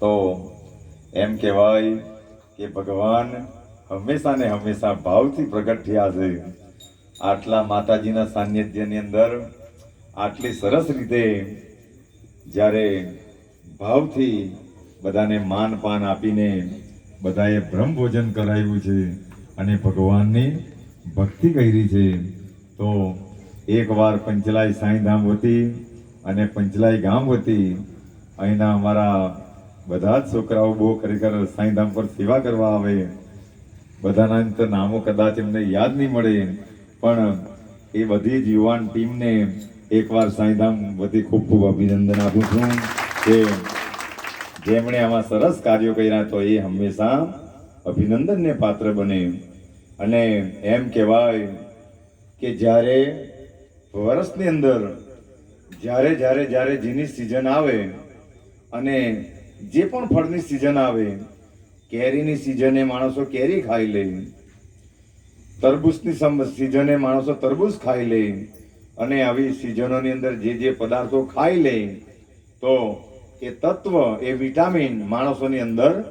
તો એમ કહેવાય કે ભગવાન હંમેશા ને હંમેશા ભાવથી પ્રગટ થયા છે. આટલા માતાજીના સાનિધ્યની અંદર આટલી સરસ રીતે જ્યારે ભાવથી બધાને માન પાન આપીને બધાએ બ્રહ્મ ભોજન કરાવ્યું છે અને ભગવાનની ભક્તિ કરી છે, તો એકવાર પંચલાઈ સાંઈધામ વતી અને પંચલાઈ ગામ વતી અહીંના અમારા બધા જ છોકરાઓ બહુ ખરેખર સાંઈધામ પર સેવા કરવા આવે. બધાના તો નામો કદાચ એમને યાદ નહીં મળે. પણ એ બધી જ યુવાન ટીમને એકવાર સાંઈધામ વતી ખૂબ ખૂબ અભિનંદન આપું છું કે જેમણે આમાં સરસ કાર્યો કર્યા તો એ હંમેશા અભિનંદનને પાત્ર બને. અને એમ કહેવાય કે જ્યારે વર્ષની અંદર જ્યારે જ્યારે જ્યારે જેની સિઝન આવે અને જે પણ ફળની સિઝન આવે, કેરીની સિઝને માણસો કેરી ખાઈ લે, તરબૂચની સિઝને માણસો તરબૂચ ખાઈ લે, અને આવી સિઝનોની અંદર જે જે પદાર્થો ખાઈ લે, તો એ તત્વ, એ વિટામિન માણસોની અંદર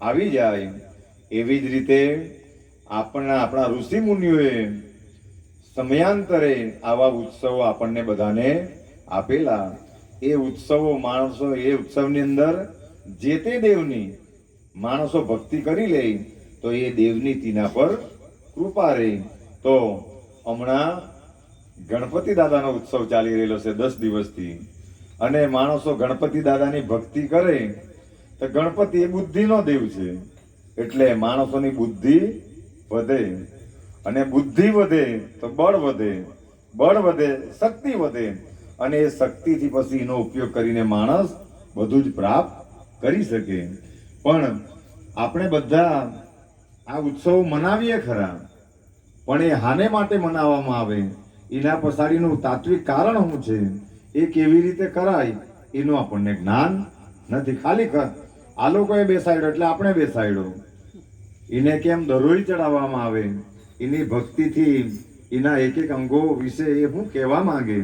આવી જાય. એવી જ રીતે આપણા આપણા ઋષિ મુનિઓએ સમયાંતરે આવા ઉત્સવો આપણને બધાને આપેલા. એ ઉત્સવો માણસો, એ ઉત્સવની અંદર જે તે દેવની માણસો ભક્તિ કરી લે, તો એ દેવની તેના પર કૃપા રહે તો હમણાં ગણપતિ દાદાનો ઉત્સવ ચાલી રહેલો છે દસ દિવસથી. અને માણસો ગણપતિ દાદાની ભક્તિ કરે, તો ગણપતિ એ બુદ્ધિનો દેવ છે. એટલે માણસોની બુદ્ધિ વધે. અને બુદ્ધિ વધે, તો બળ વધે. બળ વધે, શક્તિ વધે. અને એ શક્તિથી પછી એનો ઉપયોગ કરીને માણસ બધું જ પ્રાપ્ત કરી શકે. પણ આપણે બધા આ ઉત્સવ મનાવીએ ખરા. પણ એ હાને માટે મનાવવામાં આવે? એના પછાડીનું તાત્વિક કારણ શું છે? એ કેવી રીતે કરાય? એનું આપણને જ્ઞાન નથી. ખાલી આ લોકોએ બેસાડ્યો એટલે આપણે બેસાડ્યો. એને કેમ દરોઈ ચડાવવામાં આવે? એની ભક્તિથી એના એક એક અંગો વિશે એ હું કહેવા માંગે.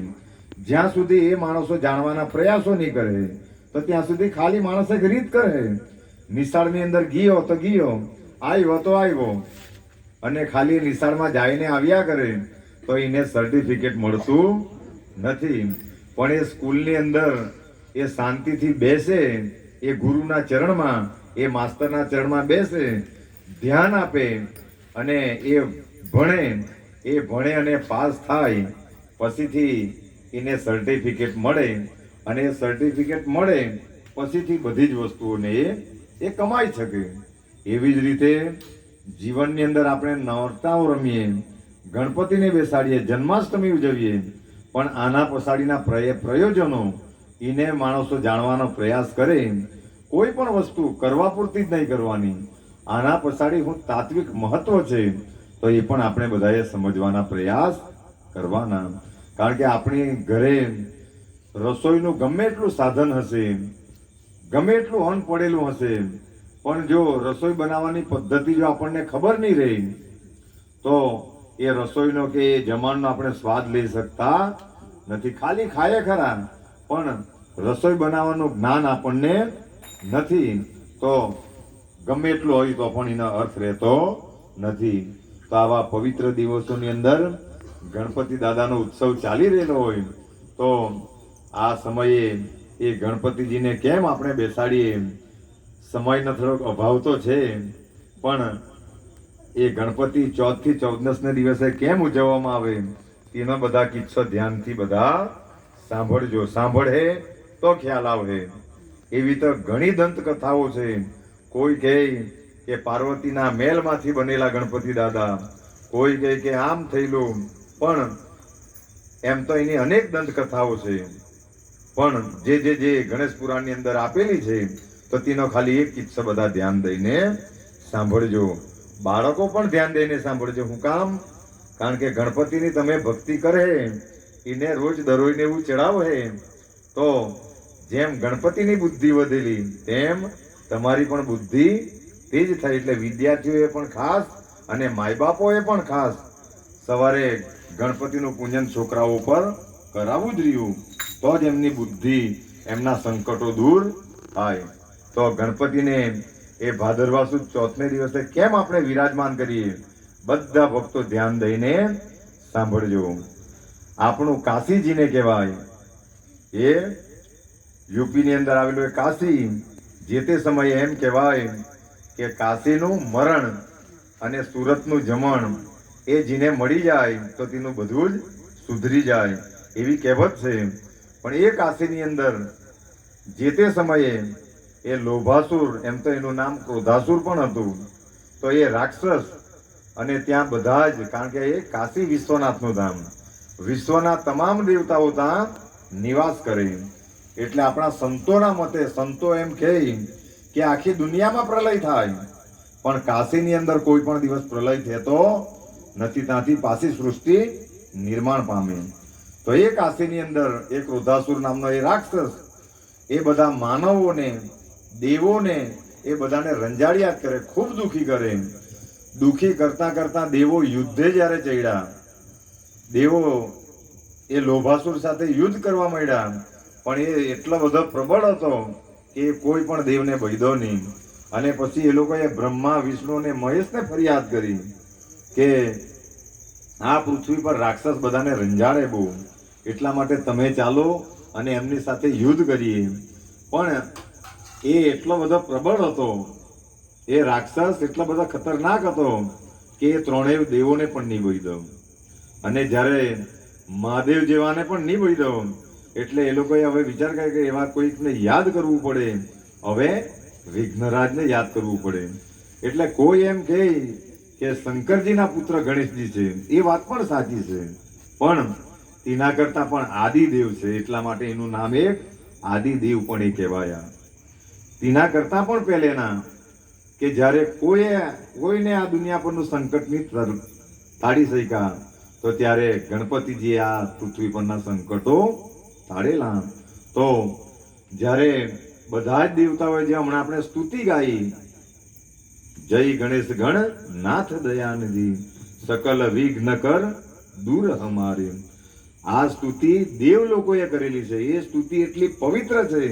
જ્યાં સુધી એ માણસો જાણવાના પ્રયાસો નહીં કરે તો ત્યાં સુધી ખાલી માણસ એક રીત કરે. નિશાળની અંદર ગયો તો ગયો, આવ્યો તો આવ્યો. અને ખાલી નિશાળમાં જઈને આવ્યા કરે, તો એને સર્ટિફિકેટ મળતું નથી. પણ એ સ્કૂલની અંદર એ શાંતિથી બેસે, એ ગુરુના ચરણમાં, એ માસ્તરના ચરણમાં બેસે, ધ્યાન આપે અને એ ભણે એ ભણે અને પાસ થાય. પછીથી એને સર્ટિફિકેટ મળે. અને એ સર્ટિફિકેટ મળે, પછીથી બધી જ વસ્તુઓને એ એ કમાઈ શકે. એવી જ રીતે જીવનની અંદર આપણે નવરતાઓ રમીએ, ગણપતિને બેસાડીએ, જન્માષ્ટમી ઉજવીએ, પણ આના પછાડીના પ્રય- પ્રયોજનો એને માણસો જાણવાનો પ્રયાસ કરે. કોઈ પણ વસ્તુ કરવા પૂરતી જ નહીં કરવાની. આના પછાડી હું તાત્વિક મહત્વ છે, તો એ પણ આપણે બધાએ સમજવાના પ્રયાસ કરવાના. કારણ કે આપણી ઘરે રસોઈનું ગમે એટલું સાધન હશે, ગમે એટલું અન્ન પડેલું હશે, પણ જો રસોઈ બનાવવાની પદ્ધતિ જો આપણને ખબર નહીં રહી, તો એ રસોઈનો કે એ જમાનનો આપણે સ્વાદ લઈ શકતા નથી. ખાલી ખાયે ખરા, પણ રસોઈ બનાવવાનું જ્ઞાન આપણને નથી. તો ગમે એટલું હોય તો પણ એનો અર્થ રહેતો નથી. તો આવા પવિત્ર દિવસોની અંદર ગણપતિ દાદાનો ઉત્સવ ચાલી રહેલો હોય, તો આ સમયે એ ગણપતિજીને કેમ આપણે બેસાડીએ સમયનો થોડોક અભાવ તો છે પણ એ ગણપતિ ચોથથી ચૌદસને ચૌદસ દિવસે કેમ ઉજવવામાં આવે તેના બધા કિસ્સો ધ્યાનથી બધા સાંભળજો. સાંભળે તો ખ્યાલ આવે. એવી તો ઘણી દંતકથાઓ છે કોઈ કહે કે પાર્વતીના મેલમાંથી બનેલા ગણપતિ દાદા. કોઈ કહે કે આમ થયેલું. પણ એમ તો એની અનેક દંતકથાઓ છે પણ જે જે જે ગણેશ પુરાણની અંદર આપેલી છે, તો તેનો ખાલી એક કિસ્સો બધા ધ્યાન દઈને સાંભળજો. બાળકો પણ ધ્યાન દઈને સાંભળજો. હું કામ? કારણ કે ગણપતિની તમે ભક્તિ કરે, એને રોજ દરરોજ એવું ચડાવો તો જેમ ગણપતિની બુદ્ધિ વધેલી, તેમ તમારી પણ બુદ્ધિ તેજ થઈ એટલે વિદ્યાર્થીઓએ પણ ખાસ અને માય બાપોએ પણ ખાસ સવારે ગણપતિનું પૂજન છોકરાઓ પર કરાવવું જ રહ્યું. તો જ એમની બુદ્ધિ, એમના સંકટો દૂર થાય. તો ગણપતિને એ ભાદરવા સુદ ચોથને દિવસે કેમ આપણે વિરાજમાન કરીએ? બધા ભક્તો ધ્યાન દઈને સાંભળજો. આપણું કાશીજીને કહેવાય. એ યુપીની અંદર આવેલું એ કાશી, જે તે સમયે એમ કહેવાય કે કાશીનું મરણ અને સુરતનું જમણ એ જીને મળી જાય તો તેનું બધું જ સુધરી જાય. એવી કહેવત છે. પણ એ કાશીની અંદર જે તે સમયે એ લોભાસુર, એમ તો એનું નામ ક્રોધાસુર પણ હતું, તો એ રાક્ષસ અને ત્યાં બધા જ, કારણ કે એ કાશી વિશ્વનાથનું ધામ, વિશ્વના તમામ દેવતાઓ ત્યાં નિવાસ કરે. એટલે આપણા સંતોના મતે, સંતો એમ કહે કે આખી દુનિયામાં પ્રલય થાય, પણ કાશીની અંદર કોઈ પણ દિવસ પ્રલય થતો નથી. ત્યાંથી પાછી સૃષ્ટિ નિર્માણ પામે. તો એ કાશીની અંદર એક ક્રોધાસુર નામનો એ રાક્ષસ, એ બધા માનવોને, દેવોને એ બધાને રંજાડિયા કરે, ખૂબ દુઃખી કરે. દુખી કરતા કરતા દેવો યુદ્ધે જ્યારે ચડ્યા, દેવો એ લોભાસુર સાથે યુદ્ધ કરવા માંડ્યા, પણ એ એટલો બધો પ્રબળ હતો કે કોઈ પણ દેવને બૈદો નહીં. અને પછી એ લોકોએ બ્રહ્મા, વિષ્ણુ અને મહેશને ફરિયાદ કરી કે આ પૃથ્વી પર રાક્ષસ બધાને રંજાડે બહુ. એટલા માટે તમે ચાલો અને એમની સાથે યુદ્ધ કરીએ. પણ એ એટલો બધો પ્રબળ હતો, એ રાક્ષસ એટલો બધો ખતરનાક હતો કે એ ત્રણેય દેવોને પણ નહીં બોઈ અને જ્યારે મહાદેવ જેવાને પણ નહીં બોઈ દઉં, એટલે એ લોકોએ હવે વિચાર કર્યો કે એવા કોઈકને યાદ કરવું પડે. હવે વિઘ્નરાજને યાદ કરવું પડે. એટલે કોઈ એમ કહે કે શંકરજીના પુત્ર ગણેશજી છે. એ વાત પણ સાચી છે. પણ તેના કરતા પણ આદિદેવ છે, એટલા માટે એનું નામ એક આદિદેવ પણ એ કહેવાયા. તેના કરતા પણ પહેલેના કે જ્યારે કોઈએ, કોઈને આ દુનિયા પરનું સંકટ નહીં તર- તાળી શક્યા, તો ત્યારે ગણપતિજી આ પૃથ્વી પરના સંકટો તાળેલા તો જ્યારે બધા જ દેવતાઓએ જે હમણાં આપણે સ્તુતિ ગાઈ, જય ગણેશ ગણ, નાથ દયાનજી સકલ વિઘ્ન કર દૂર હમારે. આ સ્તુતિ દેવ લોકોએ કરેલી છે. એ સ્તુતિ એટલી પવિત્ર છે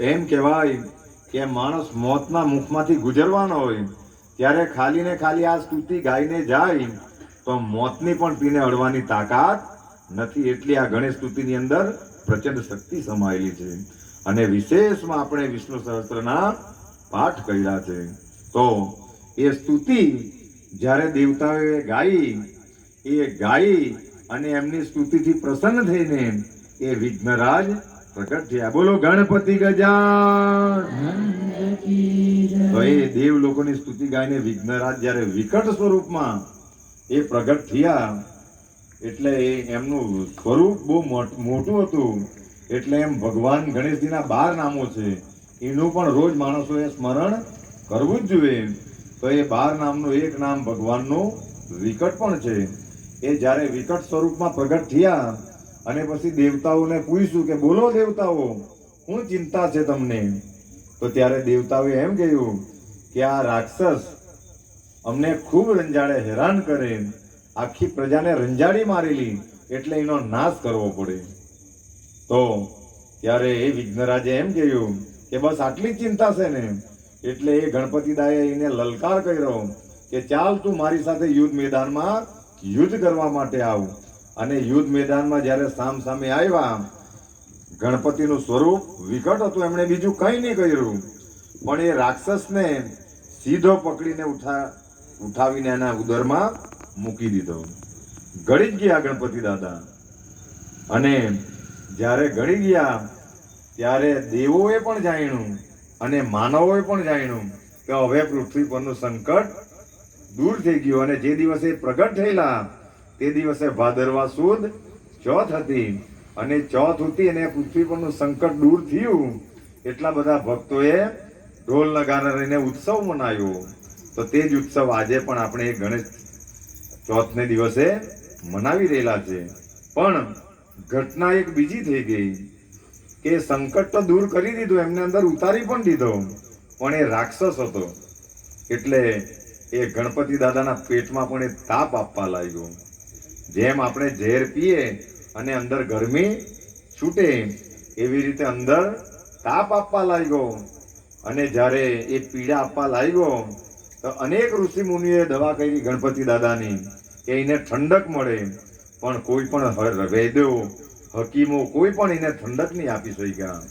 એમ કહેવાય કે માણસ મોતના મુખમાંથી ગુજરવાનો હોય. ત્યારે ખાલી ને ખાલી આ સ્તુતિ ગાઈને જાય તો મોતની પણ પીને અડવાની તાકાત નથી. એટલી આ ગણેશ સ્તુતિની અંદર પ્રચંડ શક્તિ સમાયેલી છે. અને વિશેષમાં આપણે વિષ્ણુ સહસ્ત્રના પાઠ કર્યા છે. તો એ સ્તુતિ જ્યારે દેવતાઓએ ગાઈ, એ ગાઈ અને એમની સ્તુતિથી પ્રસન્ન થઈને એ વિઘ્નરાજ પ્રગટ થયા. બોલો, ગણપતિ ગજાન તો એ દેવ લોકોની સ્તુતિ ગાઈને વિઘ્નરાજ જ્યારે વિકટ સ્વરૂપમાં એ પ્રગટ થયા, એટલે એમનું સ્વરૂપ બહુ મોટું હતું. એટલે એમ ભગવાન ગણેશજીના બાર નામો છે. એનું પણ રોજ માણસોએ સ્મરણ કરવું જ જોઈએ. તો એ બાર નામનું એક નામ ભગવાનનું વિકટ પણ છે. એ જ્યારે વિકટ સ્વરૂપમાં પ્રગટ થયા અને પછી દેવતાઓને પૂછ્યું કે બોલો દેવતાઓ શું ચિંતા છે તમને? તો ત્યારે દેવતાઓએ એમ કહ્યું કે આ રાક્ષસ અમને ખૂબ રંજાડે, હેરાન કરે. આખી પ્રજાને રંજાડી મારેલી, એટલે એનો નાશ કરવો પડે. તો ત્યારે એ વિઘ્નરાજે એમ કહ્યું કે બસ આટલી ચિંતા છે ને? એટલે એ ગણપતિદાએ એને લલકાર કર્યો કે ચાલ તું મારી સાથે યુદ્ધ મેદાનમાં યુદ્ધ કરવા માટે આવું. અને યુદ્ધ મેદાનમાં જ્યારે સામ સામે આવ્યા, ગણપતિનું સ્વરૂપ વિકટ હતું, એમણે બીજું કંઈ નહીં કર્યું. પણ એ રાક્ષસને સીધો પકડીને ઉઠા, ઉઠાવીને એના ઉદરમાં મૂકી દીધો. ગળી જ ગયા ગણપતિ દાદા. અને જ્યારે ગળી ગયા, ત્યારે દેવોએ પણ જાણ્યું અને માનવોએ પણ જાણ્યું કે હવે પૃથ્વી પરનું સંકટ દૂર થઈ ગયું અને જે દિવસે પ્રગટ થયેલા, તે દિવસે ભાદરવા સુદ ચોથ હતી. અને ચોથ હતી અને પૃથ્વી પરનું સંકટ દૂર થયું, એટલા બધા ભક્તોએ ઢોલ નગારા રહીને ઉત્સવ મનાવ્યો તો તે જ ઉત્સવ આજે પણ આપણે ગણેશ ચોથને દિવસે મનાવી રહેલા છે. પણ ઘટના એક બીજી થઈ ગઈ, કે સંકટ તો દૂર કરી દીધું, એમને અંદર ઉતારી પણ દીધો. પણ એ રાક્ષસ હતો. એટલે એ ગણપતિ દાદાના પેટમાં પણ એ તાપ આપવા લાગ્યો. જેમ આપણે ઝેર પીએ અને અંદર ગરમી છૂટે, એવી રીતે અંદર તાપ આપવા લાગ્યો. અને જ્યારે એ પીડા આપવા લાગ્યો, તો અનેક ઋષિ મુનિએ દવા કરી ગણપતિ દાદાની કે એને ઠંડક મળે, પણ કોઈ પણ વૈદ્યો હકીમો કોઈ પણ એને ઠંડક નહીં આપી શક્યા.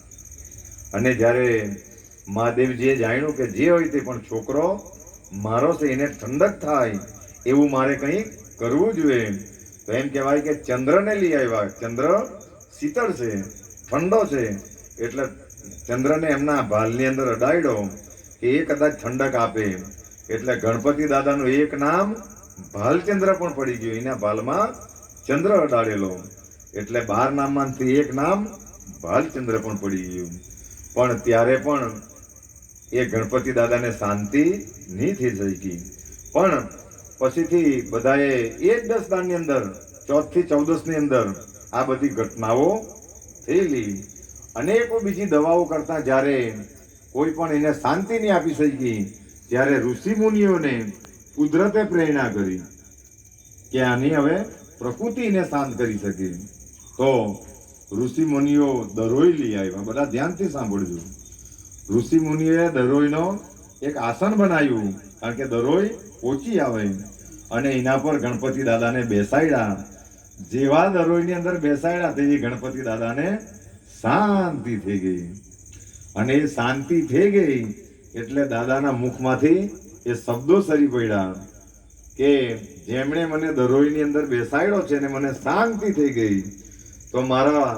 અને જ્યારે મહાદેવજીએ જાણ્યું કે જે હોય તે પણ છોકરો મારો છે એને ઠંડક થાય, એવું મારે કંઈ કરવું જોઈએ. તો એમ કહેવાય કે ચંદ્રને લઈ આવ્યા. ચંદ્ર શીતળ છે, ઠંડો છે, એટલે ચંદ્રને એમના ભાલની અંદર અડાડ્યો કે એ કદાચ ઠંડક આપે. એટલે ગણપતિ દાદાનું એક નામ ભાલચંદ્ર પણ પડી ગયું. એના ભાલમાં ચંદ્ર અડાડેલો. એટલે બાર નામમાંથી એક નામ ભાલચંદ્ર પણ પડી ગયું. પણ ત્યારે પણ એ ગણપતિ દાદાને શાંતિ નહીં થઈ શકી પણ પછીથી બધાએ એ જ દસ દાનની અંદર, ચોથથી ચૌદસની અંદર આ બધી ઘટનાઓ થયેલી. અનેકો બીજી દવાઓ કરતા જ્યારે કોઈ પણ એને શાંતિ નહીં આપી શકી, ત્યારે ઋષિ મુનિઓને કુદરતે પ્રેરણા કરી કે આની હવે પ્રકૃતિને શાંત કરી શકે. તો ઋષિ મુનિઓ દરોઈ લઈ આવ્યા. બધા ધ્યાનથી સાંભળજો. ઋષિ મુનિએ દરોઈનો એક આસન બનાવ્યું, કારણ કે દરોઈ ઓછી આવે અને એના પર ગણપતિ દાદાને બેસાડ્યા. જેવા દરોઈની અંદર બેસાડ્યા, તેવી ગણપતિ દાદાને શાંતિ થઈ ગઈ. અને એ શાંતિ થઈ ગઈ એટલે દાદાના મુખમાંથી એ શબ્દો સરી પડ્યા કે જેમણે મને દરોઈની અંદર બેસાડ્યો છે ને મને શાંતિ થઈ ગઈ, તો મારા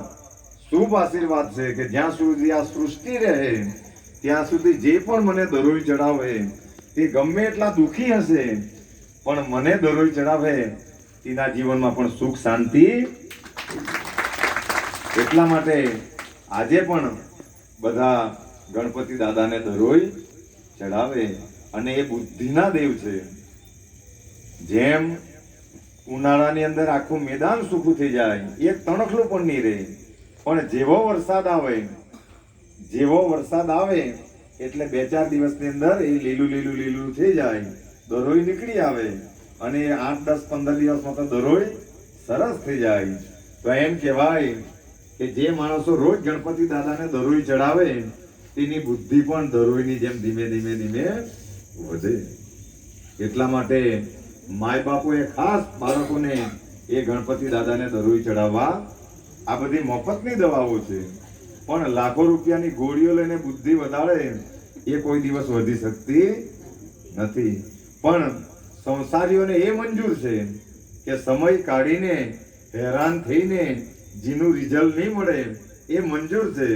શુભ આશીર્વાદ છે કે જ્યાં સુધી આ સૃષ્ટિ રહે ત્યાં સુધી જે પણ મને દરોઈ ચડાવે, તે ગમે એટલા દુઃખી હશે, પણ મને દરોઈ ચડાવે તેના જીવનમાં પણ સુખ, શાંતિ. એટલા માટે આજે પણ બધા ગણપતિ દાદાને દરોઈ ચડાવે અને એ બુદ્ધિના દેવ છે. જેમ ઉનાળાની અંદર આખું મેદાન સૂકું થઈ જાય એક તણખલું પણ નહીં રહે. પણ જેવો વરસાદ આવે જેવો વરસાદ આવે, એટલે બે ચાર દિવસની અંદર એ લીલું લીલું લીલું થઈ જાય, દરોઈ નીકળી આવે. અને આઠ, દસ, પંદર દિવસમાં તો દરોઈ સરસ થઈ જાય. તો એમ કહેવાય કે જે માણસો રોજ ગણપતિ દાદાને દરોઈ ચડાવે, તેની બુદ્ધિ પણ દરોઈની જેમ ધીમે ધીમે ધીમે વધે. એટલા માટે માય બાપુએ ખાસ બાળકોને એ ગણપતિ દાદાને દરોઈ ચડાવવા આ બધી મફતની દવાઓ છે. પણ લાખો રૂપિયાની ગોળીઓ લઈને બુદ્ધિ વધારે એ કોઈ દિવસ વધી શકતી નથી. પણ સંસારીઓને એ મંજૂર છે કે સમય કાઢીને, હેરાન થઈને, જેનું રિઝલ્ટ નહીં મળે એ મંજૂર છે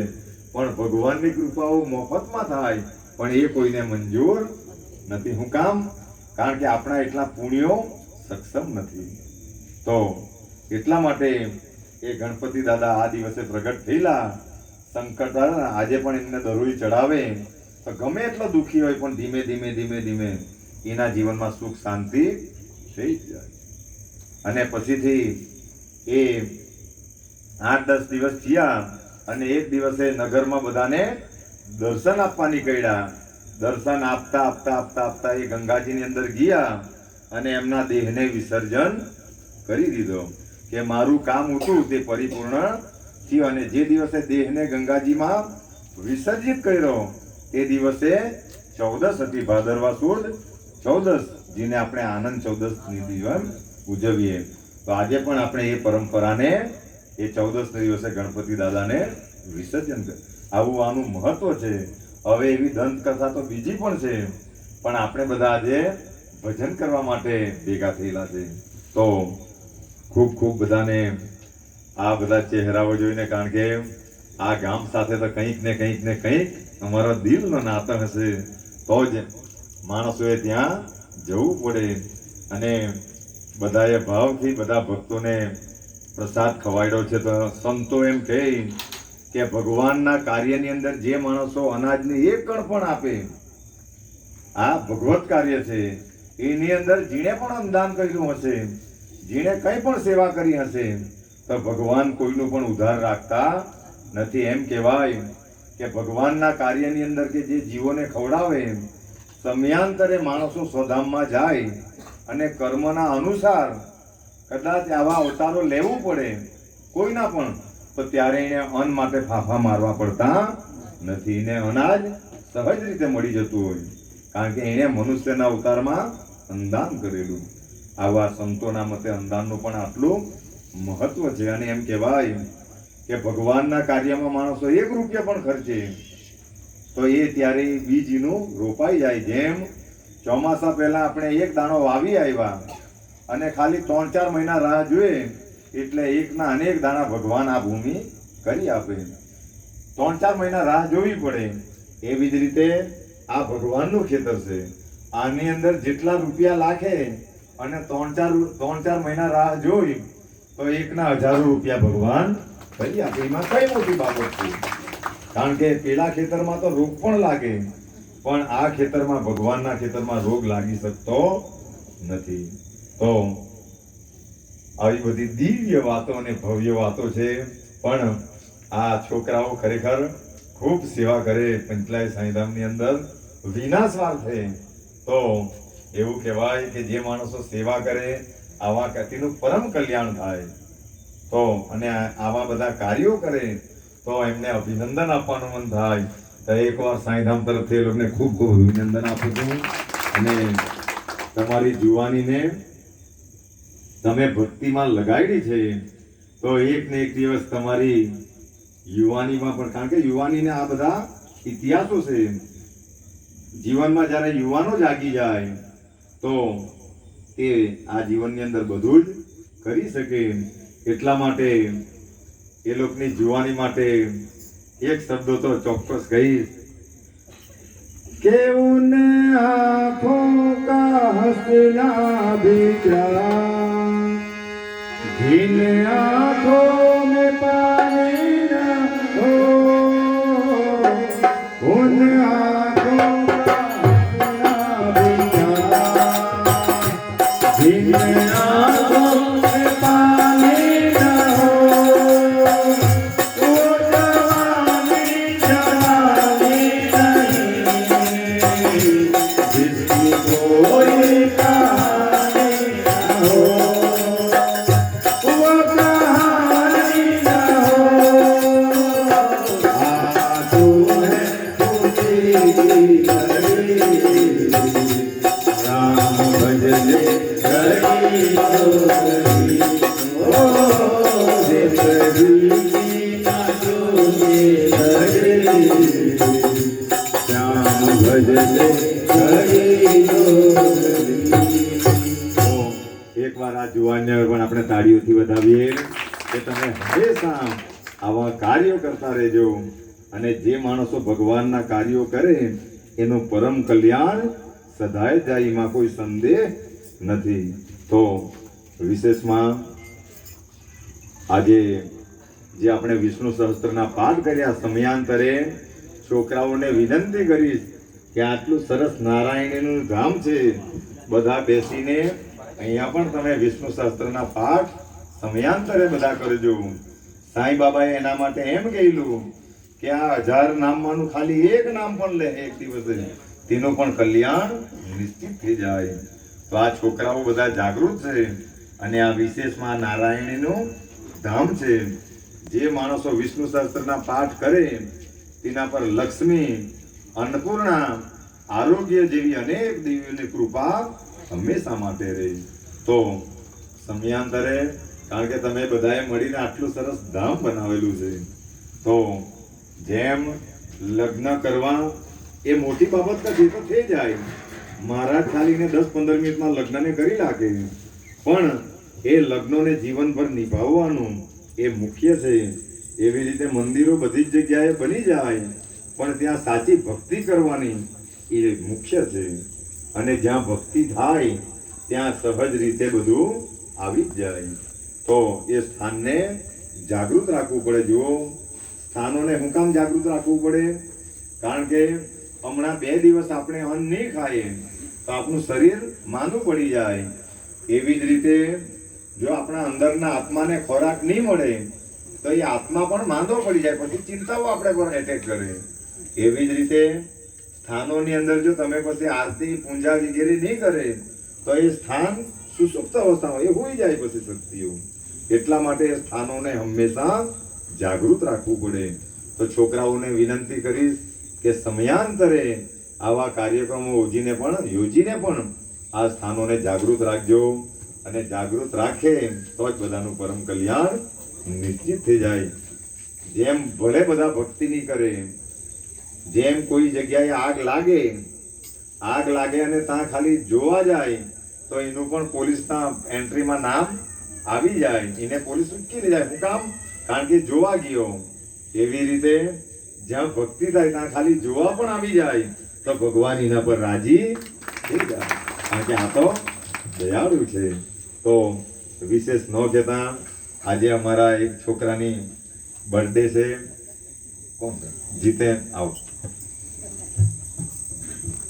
પણ ભગવાનની કૃપાઓ મફતમાં થાય, પણ એ કોઈને મંજૂર નથી. હું કામ? કારણ કે આપણા એટલા પુણ્યો સક્ષમ નથી. તો એટલા માટે એ ગણપતિ દાદા આ દિવસે પ્રગટ થયેલા સંકટ આજે પણ એમને દરોઈ ચડાવે તો ગમે એટલો દુઃખી હોય, પણ ધીમે ધીમે ધીમે ધીમે એના જીવનમાં સુખ, શાંતિ થઈ જાય. અને પછીથી એ આઠ, દસ દિવસ થયા અને એક દિવસે નગરમાં બધાને દર્શન આપવાની કહ્યા દર્શન આપતા આપતા આપતા આપતા એ ગંગાજીની અંદર ગયા અને એમના દેહને વિસર્જન કરી દીધો. કે મારું કામ હતું તે પરિપૂર્ણ થયું અને જે દિવસે દેહને ગંગાજીમાં વિસર્જિત કર્યો, તે દિવસે ચૌદસ હતી ભાદરવા સુદ, ચૌદસ જેને આપણે આનંદ ચૌદસની દિવસ ઉજવીએ. તો આજે પણ આપણે એ પરંપરાને, એ ચૌદસ દિવસે ગણપતિ દાદાને વિસર્જન આવું આનું મહત્વ છે. હવે એવી દંતકથા તો બીજી પણ છે, પણ આપણે બધા આજે ભજન કરવા માટે ભેગા થયેલા છે. તો ખૂબ ખૂબ બધાને આ બધા ચહેરાઓ જોઈને કારણ કે આ ગામ સાથે તો કંઈક ને કંઈક ને કંઈક અમારો દિલનો નાતો હશે. તો જ માણસોએ ત્યાં જવું પડે અને બધાએ ભાવથી બધા ભક્તોને પ્રસાદ ખવાડ્યો છે. તો સંતો એમ કહે કે ભગવાનના કાર્યની અંદર જે માણસો અનાજને એક કણ પણ આપે, આ ભગવત કાર્ય છે. એની અંદર જીણે પણ અનુદાન કર્યું હશે, જીણે કંઈ પણ સેવા કરી હશે તો ભગવાન કોઈનું પણ ઉધાર રાખતા નથી. એમ કહેવાય કે ભગવાનના કાર્યની અંદર કે જે જીવોને ખવડાવે સમયાંતરે માણસો સ્વધામમાં જાય અને કર્મના અનુસાર કદાચ આવા અવતારો લેવું પડે. કોઈના પણ, તો ત્યારે એને અન્ન માટે ફાફા મારવા પડતા નથી. એને અનાજ સહજ રીતે મળી જતું હોય. કારણ કે એણે મનુષ્યના અવતારમાં અંદાન કરેલું. આવા સંતોના મતે અંદાનનું પણ આટલું મહત્વ છે અને એમ કહેવાય કે ભગવાનના કાર્યમાં માણસો એક રૂપિયા પણ ખર્ચે તો એ ત્યારે બીજનું રોપાઈ જાય જેમ ચોમાસા પહેલા આપણે એક દાણો વાવી આવ્યા અને ખાલી ત્રણ ચાર મહિના રાહ જોઈએ એટલે એકના અનેક દાણા ભગવાન આ ભૂમિ કરી આપે. ત્રણ ચાર મહિના રાહ જોવી પડે. એવી જ રીતે આ ભગવાનનું ખેતર છે. આની અંદર જેટલા રૂપિયા લાખે અને ત્રણ ચાર ત્રણ ચાર મહિના રાહ જોઈ તો એકના હજારો રૂપિયા ભગવાન. આપે એમાં કઈ મોટી બાબત છે? કારણ કે પેલા ખેતરમાં તો રોગ પણ લાગે. પણ આ ખેતરમાં, ભગવાનના ખેતરમાં રોગ લાગી શકતો નથી. તો આવી બધી દિવ્ય વાતો અને ભવ્ય વાતો છે. પણ આ છોકરાઓ ખરેખર ખૂબ સેવા કરે પંચલાય સાંઈધામની અંદર. વિના સ્વાર્થે તો એવું કહેવાય કે જે માણસો સેવા કરે આવા તેનું પરમ કલ્યાણ થાય. તો અને આવા બધા કાર્યો કરે, તો એમને અભિનંદન આપવાનું મન થાય. તો એકવાર સાંઈધામ તરફથી એ લોકોને ખૂબ ખૂબ અભિનંદન આપું છું. અને તમારી જુવાનીને તમે ભક્તિમાં લગાડી છે, તો એક ને એક દિવસ તમારી યુવાનીમાં પણ, કારણ કે યુવાનીને આ બધા ઇતિહાસો છે. જીવનમાં જ્યારે યુવાનો જાગી જાય, તો એ આ જીવનની અંદર બધું જ કરી શકે એટલા માટે એ લોકોની જુવાની માટે એક શબ્દો તો ચોક્કસ કહી કેવું ઉન આંખો કા હસના ભી જા માણસો ભગવાનના કાર્યો કરે, એનું પરમ કલ્યાણ સદાય જાય, એમાં કોઈ સંદેહ નથી. તો વિશેષમાં આજે જે આપણે વિષ્ણુ સહસ્ત્રના પાઠ કર્યા સમયાંતરે છોકરાઓને વિનંતી કરીશ કે આટલું સરસ નારાયણીનું ધામ છે, બધા બેસીને અહીંયા પણ તમે વિષ્ણુ સહસ્ત્રના પાઠ સમયાંતરે બધા કરજો. સાંઈ બાબાએ એના માટે એમ કહેલું કે આ હજાર નામમાંનું ખાલી એક નામ પણ લે એક દિવસે તેનું પણ કલ્યાણ નિશ્ચિત થઈ જાય. તો આ છોકરાઓ બધા જાગૃત છે અને આ વિશેષમાં નારાયણીનું ધામ છે. જે માણસો વિષ્ણુ શાસ્ત્રના પાઠ કરે, તેના પર લક્ષ્મી, અન્નપૂર્ણા, આરોગ્ય જેવી અનેક દેવીઓની કૃપા હંમેશા માટે રહે. તો સમયાંતરે, કારણ કે તમે બધાએ મળીને આટલું સરસ ધામ બનાવેલું છે. તો જેમ લગ્ન કરવા, એ મોટી બાબત નથી તો થઈ જાય. મહારાજ ખાલીને દસ પંદર મિનિટમાં લગ્નને કરી નાખે પણ એ લગ્નોને જીવનભર નિભાવવાનું એ મુખ્ય છે. એવી રીતે મંદિરો બધી જ જગ્યાએ બની જાય, પણ ત્યાં સાચી ભક્તિ કરવાની એ મુખ્ય છે. અને જ્યાં ભક્તિ થાય, ત્યાં સહજ રીતે બધું આવી જ જાય. તો એ સ્થાનને જાગૃત રાખવું પડે. જુઓ સ્થાનોને હું કામ જાગૃત રાખવું પડે. કારણ કે હમણાં બે દિવસ આપણે અન્ન નહીં ખાઈએ, તો આપણું શરીર માંદું પડી જાય. એવી જ રીતે જો આપણા અંદરના આત્માને ખોરાક નહીં મળે, તો એ આત્મા પણ માંદો પડી જાય, પછી ચિંતાઓ આપણે પર એટેક કરે. એવી જ રીતે સ્થાનોની અંદર જો તમે પછી આરતી, પૂજા વગેરે નહીં કરે, તો એ સ્થાન સુસુપ્ત અવસ્થામાં એ હોઈ જાય પછી શક્તિઓ. એટલા માટે સ્થાનોને હંમેશા જાગૃત રાખવું પડે. તો છોકરાઓને વિનંતી કરીશ કે સમયાંતરે આવા કાર્યક્રમો યોજીને પણ યોજીને પણ આ સ્થાનોને જાગૃત રાખજો અને જાગૃત રાખે તો જ બધાનું પરમ કલ્યાણ નિશ્ચિત થઈ જાય. જેમ ભલે બધા ભક્તિ નહીં કરે, જેમ કોઈ જગ્યાએ આગ લાગે આગ લાગે અને ત્યાં ખાલી જોવા જાય, તો એનું પણ પોલીસના એન્ટ્રીમાં નામ આવી જાય. એને પોલીસ ઉચકી જાય. હું કામ કારણ કે જોવા ગયો એવી રીતે જ્યાં ભક્તિ થાય ત્યાં ખાલી જોવા પણ આવી જાય. તો ભગવાન એના પર રાજી થઈ જાય. કારણ કે આ તો દયાળુ છે. તો વિશેષ ન કહેતા આજે અમારા એક છોકરાની બર્થડે છે. કોણ છે? જીતે આવો.